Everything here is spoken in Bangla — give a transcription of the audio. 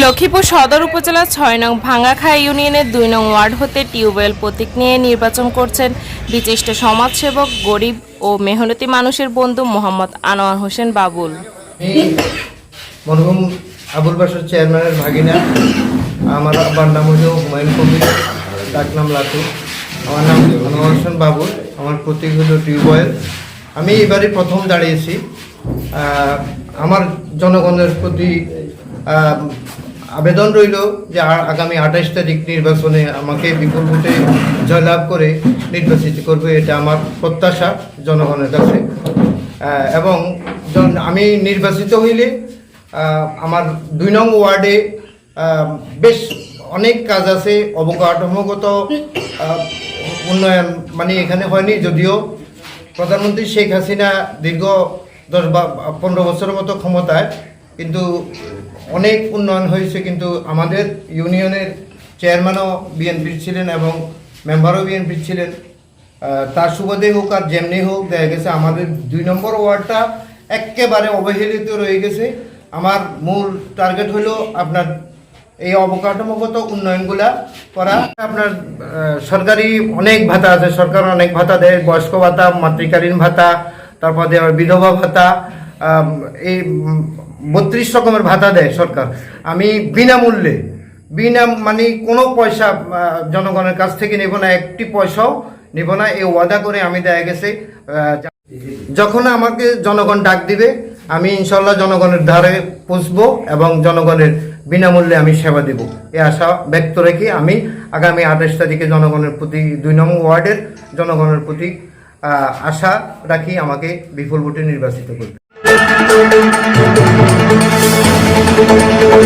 লক্ষ্মীপুর সদর উপজেলার ছয় নং ভাঙ্গাখাই ইউনিয়নের দুই নং ওয়ার্ড হতে টিউবওয়েল প্রতীক নিয়ে নির্বাচন করছেন বিশিষ্ট সমাজসেবক, গরিব ও মেহনতি মানুষের বন্ধু মোহাম্মদ আনোয়ার হোসেন বাবুল। মরহুম আবুল বাসর চেয়ারম্যানের ভাগিনা, আমার আব্বার নাম হলো হুমায়ুন কবির ডাক নাম লাটু আমার নাম আনোয়ার হোসেন বাবুল, আমার প্রতীক হলো টিউবওয়েল। আমি এবারে প্রথম দাঁড়িয়েছি। আমার জনগণের প্রতি আবেদন রইল যে আগামী আঠাশ তারিখ নির্বাচনে আমাকে বিপুল ভোটে জয়লাভ করে নির্বাচিত করবে, এটা আমার প্রত্যাশা, জনগণের কাছে। এবং আমি নির্বাচিত হইলে আমার দুই নং ওয়ার্ডে বেশ অনেক কাজ আছে, অবকাঠামোগত উন্নয়ন মানে এখানে হয়নি, যদিও প্রধানমন্ত্রী শেখ হাসিনা দীর্ঘ দশ বা পনেরো বছরের মতো ক্ষমতায় কিন্তু অনেক উন্নয়ন হয়েছে, কিন্তু আমাদের ইউনিয়নের চেয়ারম্যানও বিএনপির ছিলেন এবং মেম্বারও বিএনপির ছিলেন। তার সুবাদে হোক আর যেমনি হোক, দেখা গেছে আমাদের দুই নম্বর ওয়ার্ডটা একেবারে অবহেলিত রয়ে গেছে। আমার মূল টার্গেট হলো আপনার এই অবকাঠামোগত উন্নয়নগুলা করা। আপনার সরকারি অনেক ভাতা আছে, সরকার অনেক ভাতা দেয়, বয়স্ক ভাতা, মাতৃকালীন ভাতা, তারপর দেওয়ার বিধবা ভাতা। এই বত্রিশ রকমের ভাতা দেয় সরকার। আমি বিনামূল্যে, বিনা মানে কোনো পয়সা জনগণের কাছ থেকে নেব না, একটি পয়সাও নেব না, এই ওয়াদা করে আমি দেয়া গেছে যখন আমাকে জনগণ ডাক দিবে, আমি ইনশাল্লাহ জনগণের ধারে পৌঁছবো এবং জনগণের বিনামূল্যে আমি সেবা দেব। এই আশা ব্যক্ত রেখে আমি আগামী আঠাশ তারিখে জনগণের প্রতি, দুই নম্বর ওয়ার্ডের জনগণের প্রতি আশা রাখি আমাকে বিপুল ভোটে নির্বাচিত করবে। Thank you.